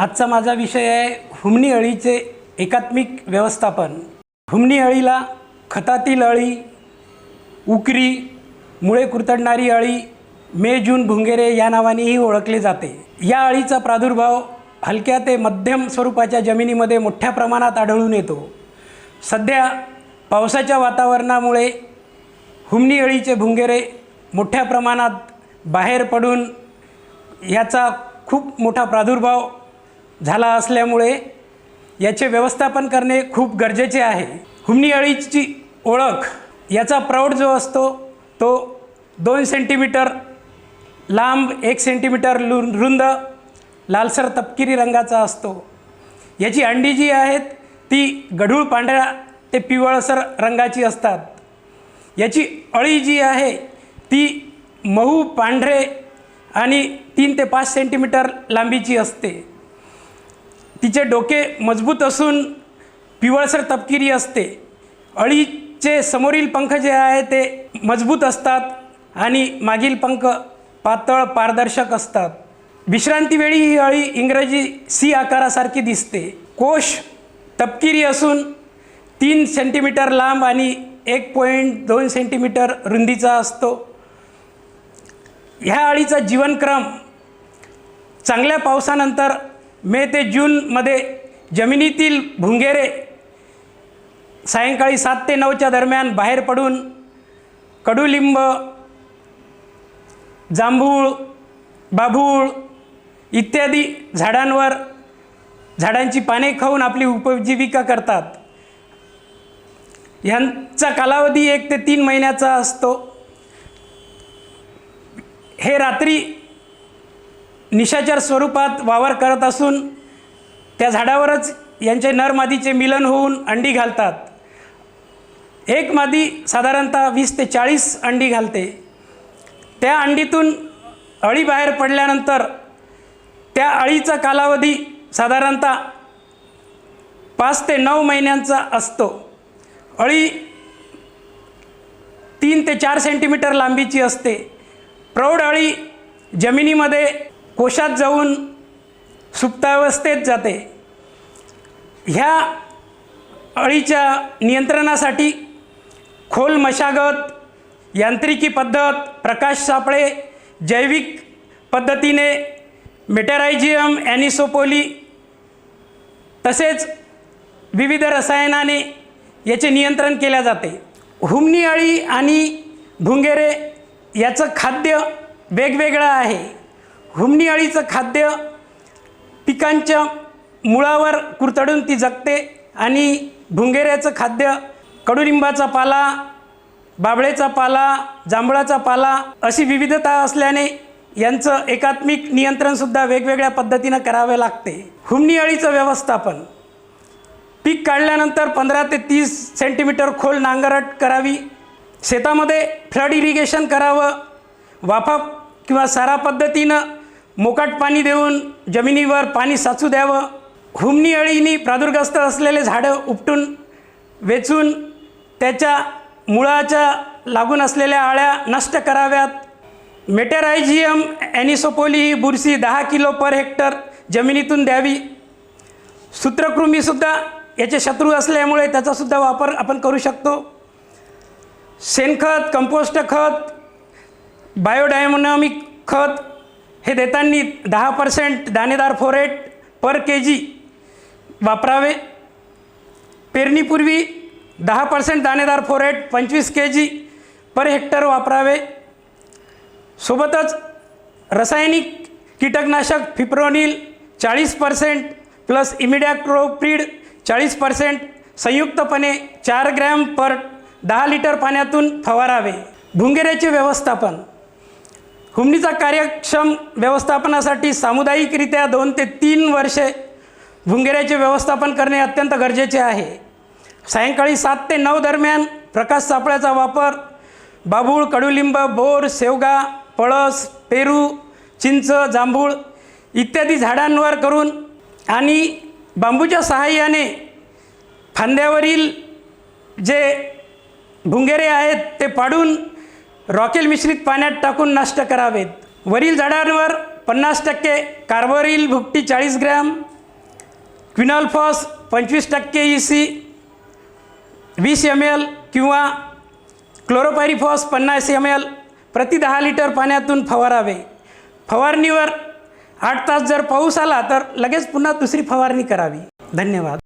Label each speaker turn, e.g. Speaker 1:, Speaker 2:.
Speaker 1: आजचा माझा विषय आहे हुमणी अळीचे एकात्मिक व्यवस्थापन. हुमणी अळीला खतातील अळी उकरी मुळे कुरतडणारी अळी मे जून भुंगेरे या नावानेही ओळखले जाते. या अळीचा प्रादुर्भाव हलक्या ते मध्यम स्वरूपाच्या जमिनीमध्ये मोठ्या प्रमाणात आढळून येतो. सध्या पावसाच्या वातावरणामुळे हुमणी अळीचे भुंगेरे मोठ्या प्रमाणात बाहेर पडून याचा खूप मोठा प्रादुर्भाव झाला असल्यामुळे याचे व्यवस्थापन करणे खूप गरजेचे आहे. हुमणी अळीची ओळख याचा प्रौढ जो असतो तो दोन सेंटीमीटर लांब एक सेंटीमीटर लु रुंद लालसर तपकिरी रंगाचा असतो. याची अंडी जी आहेत ती गढूळ पांढऱ्या ते पिवळसर रंगाची असतात. याची अळी जी आहे ती मऊ पांढरे आणि तीन ते पाच सेंटीमीटर लांबीची असते. तिचे डोके मजबूत असून पिवळसर तपकिरी असते. अळीचे समोरील पंख जे आहे ते मजबूत असतात आणि मागील पंख पातळ पारदर्शक असतात. विश्रांतीवेळी ही अळी इंग्रजी सी आकारासारखी दिसते. कोश तपकिरी असून तीन सेंटीमीटर लांब आणि एक पॉईंट दोन सेंटीमीटर रुंदीचा असतो. ह्या अळीचा जीवनक्रम चांगल्या पावसानंतर मे ते जूनमध्ये जमिनीतील भुंगेरे सायंकाळी सात ते नऊच्या दरम्यान बाहेर पडून कडुलिंब जांभूळ बाभूळ इत्यादी झाडांवर झाडांची पाने खाऊन आपली उपजीविका करतात. ह्यांचा कालावधी एक ते तीन महिन्याचा असतो. हे रात्री निशाचर स्वरूपात वावर करत असून त्या झाडावरच यांचे नरमादीचे मिलन होऊन अंडी घालतात. एक मादी साधारणतः वीस ते चाळीस अंडी घालते. त्या अंडीतून अळी बाहेर पडल्यानंतर त्या अळीचा कालावधी साधारणतः पाच ते नऊ महिन्यांचा असतो. अळी तीन ते चार सेंटीमीटर लांबीची असते. प्रौढ अळी जमिनीमध्ये कोशात जाऊन सुप्तावस्थेत जाते. ह्या अळीच्या नियंत्रणासाठी खोल मशागत यांत्रिकी पद्धत प्रकाश सापळे जैविक पद्धतीने मेटॅरायझियम ॲनिसोपोली तसेच विविध रसायनाने याचे नियंत्रण केले जाते. हुमणी अळी आणि भुंगेरे याचं खाद्य वेगवेगळं आहे. हुमणी अळीचं खाद्य पिकांच्या मुळावर कुरतडून ती जगते आणि भुंगेऱ्याचं खाद्य कडुलिंबाचा पाला बाबळेचा पाला जांभळाचा पाला अशी विविधता असल्याने यांचं एकात्मिक नियंत्रणसुद्धा वेगवेगळ्या पद्धतीनं करावे लागते. हुमणी अळीचं व्यवस्थापन. पीक काढल्यानंतर पंधरा ते तीस सेंटीमीटर खोल नांगरट करावी. शेतामध्ये फ्लड इरिगेशन करावं. वाफा किंवा सारा पद्धतीनं मोकाट पाणी देऊन जमिनीवर पाणी साचू द्यावं. हुमनी अळीनी प्रादुर्ग्रस्त असलेले झाडं उपटून वेचून त्याच्या मुळाच्या लागून असलेल्या आळ्या नष्ट कराव्यात. मेटेरायझियम ॲनिसोपोली ही बुरशी दहा किलो पर हेक्टर जमिनीतून द्यावी. सूत्रकृमीसुद्धा याचे शत्रू असल्यामुळे त्याचासुद्धा वापर आपण करू शकतो. शेणखत कंपोस्ट खत बायोडायमॉनॉमिक खत हे देताना दहा पर्सेंट दाणेदार फोरेट पर के जी वापरावे पेरणीपूर्वी दहा पर्सेंट दाणेदार फोरेट पंचवीस के जी पर हेक्टर वापरावे. सोबतच रासायनिक कीटकनाशक फिप्रोनिल चाळीस पर्सेंट प्लस इमिडॅक्रोप्रीड चाळीस पर्सेंट संयुक्तपणे चार ग्रॅम पर दहा लिटर पाण्यातून फवारावे. भुंगेऱ्याचे व्यवस्थापन. हुमणीचा कार्यक्षम व्यवस्थापनासाठी सामुदायिकरित्या दोन ते तीन वर्षे भुंगेऱ्याचे व्यवस्थापन करणे अत्यंत गरजेचे आहे. सायंकाळी सात ते नऊ दरम्यान प्रकाश सापळ्याचा वापर बाभूळ कडुलिंब बोर शेवगा पळस पेरू चिंच जांभूळ इत्यादी झाडांवर करून आणि बांबूच्या सहाय्याने फांद्यावरील जे भुंगेरे आहेत ते पाडून रॉकेल मिश्रित पाण्यात टाकून नष्ट करावेत. वरील झाडांवर पन्नास टक्के कार्बोरिल भुकटी चाळीस ग्रॅम क्विनॉल्फॉस पंचवीस टक्के ई सी वीस एम एल किंवा क्लोरोपायरिफॉस पन्नास एम एल प्रति दहा लिटर पाण्यातून फवारावे. फवारणीवर आठ तास जर पाऊस आला तर लगेच पुन्हा दुसरी फवारणी करावी. धन्यवाद.